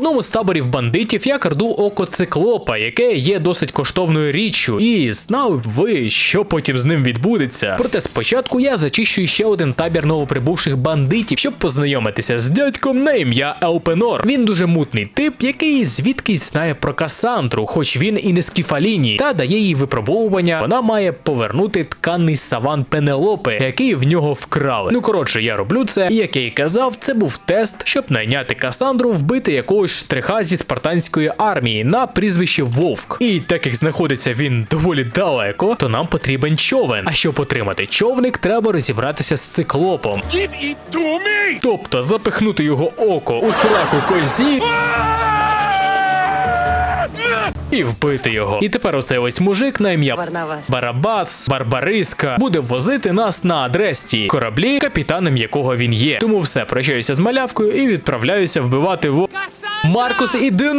одному з таборів бандитів я краду око циклопа, яке є досить коштовною річчю, і знали б ви, що потім з ним відбудеться. Проте спочатку я зачищую ще один табір новоприбувших бандитів, щоб познайомитися з дядьком на ім'я Елпенор. Він дуже мутний тип, який звідкись знає про Касандру, хоч він і не з Кефаліні, та дає їй випробовування. Вона має повернути тканий саван Пенелопи, який в нього вкрали. Ну коротше, я роблю це, і як я й казав, це був тест, щоб найняти Касандру вбити якогось штриха зі спартанської армії на прізвище Вовк. І так як знаходиться він доволі далеко, то нам потрібен човен. А щоб отримати човник, треба розібратися з циклопом. Тобто запихнути його око у сраку козі. І вбити його. І тепер оцей ось мужик на ім'я Барнавас. Барабас, Барбариска буде возити нас на адресті кораблі, капітаном якого він є. Тому все прощаюся з малявкою і відправляюся вбивати в Marcos e Dun.